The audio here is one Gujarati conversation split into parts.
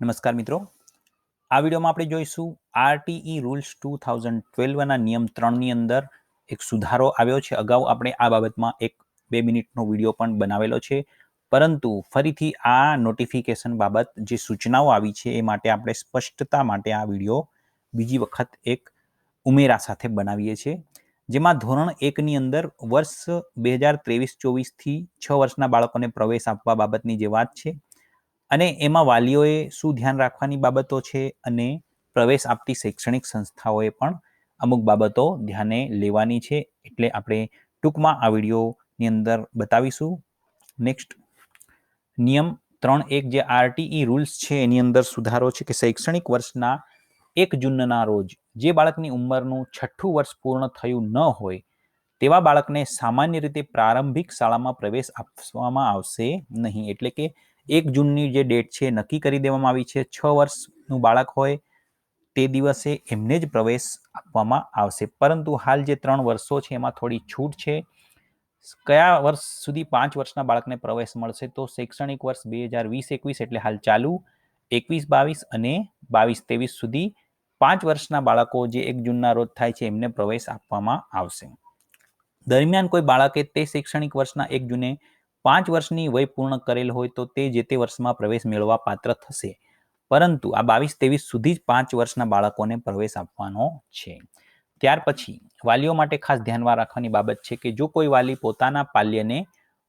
નમસ્કાર મિત્રો. આ વિડીયોમાં આપણે જોઈશું આરટીઈ રૂલ્સ ટુ થાઉઝન્ડ ટ્વેલ્વના નિયમ ત્રણની અંદર એક સુધારો આવ્યો છે. અગાઉ આપણે આ બાબતમાં એક બે મિનિટનો વીડિયો પણ બનાવેલો છે. પરંતુ ફરીથી આ નોટિફિકેશન બાબત જે સૂચનાઓ આવી છે એ માટે આપણે સ્પષ્ટતા માટે આ વીડિયો બીજી વખત એક ઉમેરા સાથે બનાવીએ છીએ. જેમાં ધોરણ એકની અંદર વર્ષ બે હજાર ત્રેવીસ ચોવીસથી છ વર્ષના બાળકોને પ્રવેશ આપવા બાબતની જે વાત છે અને એમાં વાલીઓએ શું ધ્યાન રાખવાની બાબતો છે અને પ્રવેશ આપતી શૈક્ષણિક સંસ્થાઓએ પણ અમુક બાબતો ધ્યાને લેવાની છે એટલે આપણે ટૂંકમાં આ વિડીયોની અંદર બતાવીશું. નેક્સ્ટ નિયમ ત્રણ એક જે આરટીઈ રૂલ્સ છે એની અંદર સુધારો છે કે શૈક્ષણિક વર્ષના એક જૂનના રોજ જે બાળકની ઉંમરનું છઠ્ઠું વર્ષ પૂર્ણ થયું ન હોય તેવા બાળકને સામાન્ય રીતે પ્રારંભિક શાળામાં પ્રવેશ આપવામાં આવશે નહીં. એટલે કે એક જૂનની જે ડેટ છે નક્કી કરી દેવામાં આવી છે. છ વર્ષનું બાળક હોય તે દિવસે એમને જ પ્રવેશ આપવામાં આવશે. પરંતુ હાલ જે ત્રણ વર્ષો છે એમાં થોડી છૂટ છે. કયા વર્ષ સુધી પાંચ વર્ષના બાળકને પ્રવેશ મળશે તો શૈક્ષણિક વર્ષ બે હજાર વીસ એકવીસ એટલે હાલ ચાલુ, એકવીસ બાવીસ અને બાવીસ ત્રેવીસ સુધી પાંચ વર્ષના બાળકો જે એક જૂનના રોજ થાય છે એમને પ્રવેશ આપવામાં આવશે. દરમિયાન કોઈ બાળકે તે શૈક્ષણિક વર્ષના એક જૂને પાંચ વર્ષની વય પૂર્ણ કરેલ હોય તો તે જે તે વર્ષમાં પ્રવેશ મેળવવા પાત્ર થશે. પરંતુ આ બાવીસ ત્રેવીસ સુધી જ પાંચ વર્ષના બાળકોને પ્રવેશ આપવાનો છે. ત્યાર પછી વાલીઓ માટે ખાસ ધ્યાનમાં રાખવાની બાબત છે કે જો કોઈ વાલી પોતાના પાલ્યને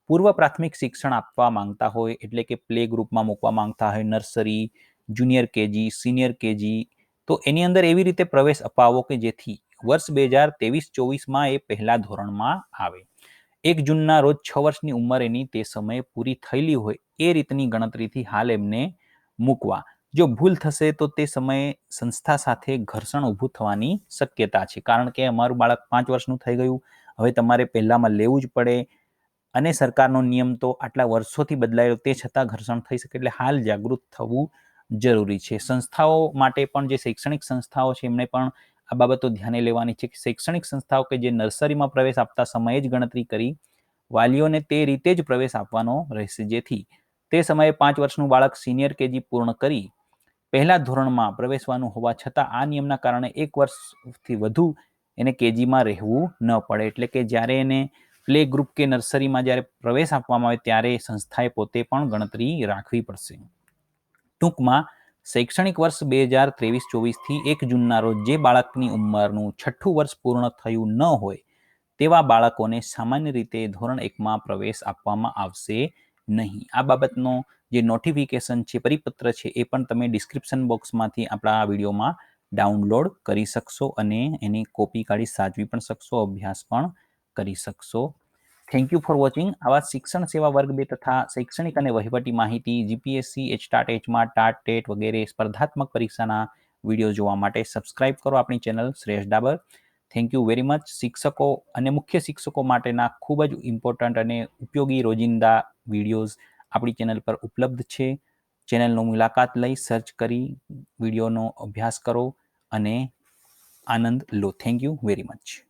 પૂર્વ પ્રાથમિક શિક્ષણ આપવા માંગતા હોય, એટલે કે પ્લે ગ્રુપમાં મૂકવા માંગતા હોય, nursery, junior KG, senior KG, તો એની અંદર એવી રીતે પ્રવેશ અપાવો કે જેથી વર્ષ બે હજાર ત્રેવીસ ચોવીસમાં એ પહેલા ધોરણમાં આવે. એક જૂનના રોજ છ વર્ષની ઉંમર એની તે સમયે પૂરી થયેલી હોય એ રીતની ગણતરીથી હાલ એમને મૂકવા. જો ભૂલ થશે તો તે સમયે સંસ્થા સાથે ઘર્ષણ ઊભું થવાની શક્યતા છે. કારણ કે અમારું બાળક પાંચ વર્ષનું થઈ ગયું. હવે તમારે પહેલામાં લેવું જ પડે અને સરકારનો નિયમ તો આટલા વર્ષોથી બદલાયો તે છતાં ઘર્ષણ થઈ શકે એટલે હાલ જાગૃત થવું જરૂરી છે. સંસ્થાઓ માટે પણ જે શૈક્ષણિક સંસ્થાઓ છે એમને પણ આ બાબતો ધ્યાને લેવાની છે કે શૈક્ષણિક સંસ્થાઓ કે જે નર્સરીમાં પ્રવેશ આપતા સમયે જ ગણતરી કરી વાલીઓને તે રીતે જ પ્રવેશ આપવાનો રહેશે. જેથી તે સમયે પાંચ વર્ષનું બાળક સિનિયર કેજી પૂર્ણ કરી પહેલા ધોરણમાં પ્રવેશવાનું હોવા છતાં આ નિયમના કારણે એક વર્ષથી વધુ એને કેજીમાં રહેવું ન પડે. એટલે કે જ્યારે એને પ્લે ગ્રુપ કે નર્સરીમાં જ્યારે પ્રવેશ આપવામાં આવે ત્યારે સંસ્થાએ પોતે પણ ગણતરી રાખવી પડશે. ટૂંકમાં શૈક્ષણિક વર્ષ બે હજાર ત્રેવીસ ચોવીસથી એક જૂનના રોજ જે બાળકની ઉંમરનું છઠ્ઠું વર્ષ પૂર્ણ થયું ન હોય, તેવા બાળકોને સામાન્ય રીતે ધોરણ એકમાં પ્રવેશ આપવામાં આવશે નહીં. આ બાબતનો જે નોટિફિકેશન છે, પરિપત્ર છે, એ પણ તમે ડિસ્ક્રિપ્શન બોક્સમાંથી આપણા આ વિડીયોમાં ડાઉનલોડ કરી શકશો અને એની કોપી કાઢી સાચવી પણ શકશો, અભ્યાસ પણ કરી શકશો. થેન્ક યુ ફોર વોચિંગ આવા શિક્ષણ સેવા વર્ગ બે તથા શૈક્ષણિક અને વહીવટી માહિતી જીપીએસસી એચટાટ એચમાં ટાટ ટેટ વગેરે સ્પર્ધાત્મક પરીક્ષાના વીડિયો જોવા માટે સબસ્ક્રાઇબ કરો આપણી ચેનલ શ્રેષ્ઠ ડાબર. થેન્ક યુ વેરી મચ શિક્ષકો અને મુખ્ય શિક્ષકો માટેના ખૂબ જ ઇમ્પોર્ટન્ટ અને ઉપયોગી રોજિંદા વિડીયોઝ આપણી ચેનલ પર ઉપલબ્ધ છે. ચેનલનો મુલાકાત લઈ સર્ચ કરી વિડીયોનો અભ્યાસ કરો અને આનંદ લો. Thank you very much